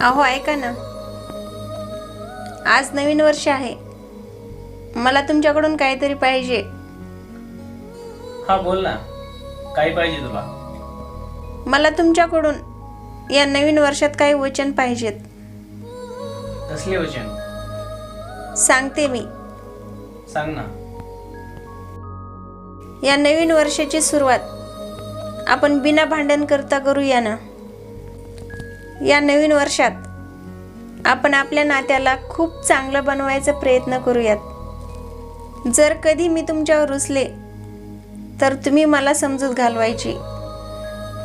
अहो ऐका ना. आज नवीन वर्ष आहे. मला तुमच्याकडून काहीतरी पाहिजे. हा बोल ना. काही पाहिजे तुला? मला तुमच्याकडून या नवीन वर्षात काही वचन पाहिजेत. कसले वचन? सांगते मी. सांग ना. या नवीन वर्षाची सुरुवात आपण बिना भांडण करता करूया ना. या नवीन वर्षात आपण आपल्या नात्याला खूप चांगलं बनवायचा प्रयत्न करूयात. जर कधी मी तुमच्यावर रुसले तर तुम्ही मला समजूत घालवायची.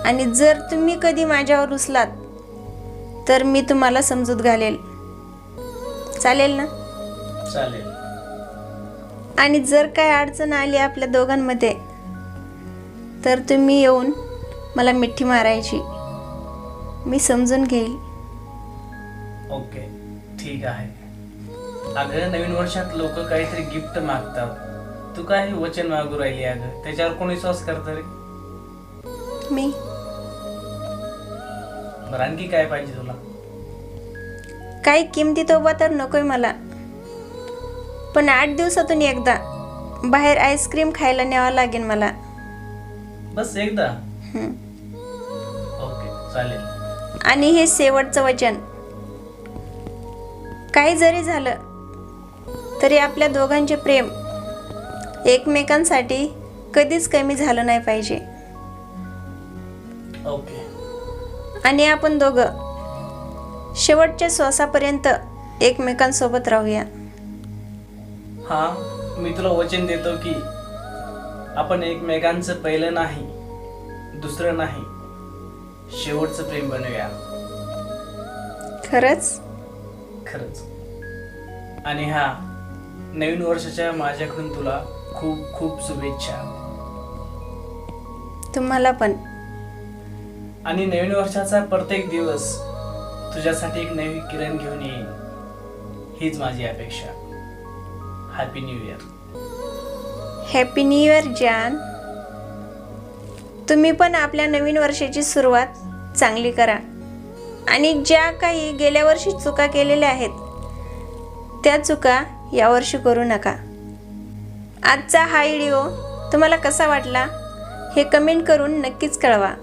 आणि जर तुम्ही कधी माझ्यावर रुसलात तर मी तुम्हाला समजूत घालेल. चालेल ना? चालेल. आणि जर काय अडचण आली आपल्या दोघांमध्ये तर तुम्ही येऊन मला मिठी मारायची. मी समजून घेईल. ओके ठीक आहे. अगं नवीन वर्षात लोक काहीतरी गिफ्ट मागतात. तू काय वचन मागू राहिली अगं? त्याच्यावर कोण विश्वास करत रे? मी. बरं आणखी काय पाहिजे तुला? काही किमती तोबा तर नकोय मला. पण आठ दिवसातून एकदा बाहेर आईस्क्रीम खायला न्यावं लागेल मला. बस एकदा? हं. ओके चालेल. आणि हे शेवटचं वचन. काही जरी झालं तरी आपल्या दोघांचे प्रेम एकमेकांसाठी कधीच कमी झालं नाही पाहिजे. ओके आणि आपण दोघं शेवटच्या श्वासापर्यंत एकमेकांसोबत राहूया. हा मी तुला वचन देतो की आपण एकमेकांचं पहिलं नाही दुसरं नाही. शेवटचं प्रेम बनवूया. खरंच? खरंच. आणि हा नवीन वर्षाच्या माझ्याकडून तुला खूप खूप शुभेच्छा. तुम्हाला पण. आणि नवीन वर्षाचा प्रत्येक दिवस तुझ्यासाठी एक नवी किरण घेऊन येईल हीच माझी अपेक्षा. Happy new year happy new year जान तुम्ही पण आपल्या नवीन वर्षाची सुरुवात चांगली करा. आणि ज्या काही गेल्या वर्षी चुका केलेल्या आहेत त्या चुका यावर्षी करू नका. आजचा हा व्हिडिओ तुम्हाला कसा वाटला हे कमेंट करून नक्कीच कळवा.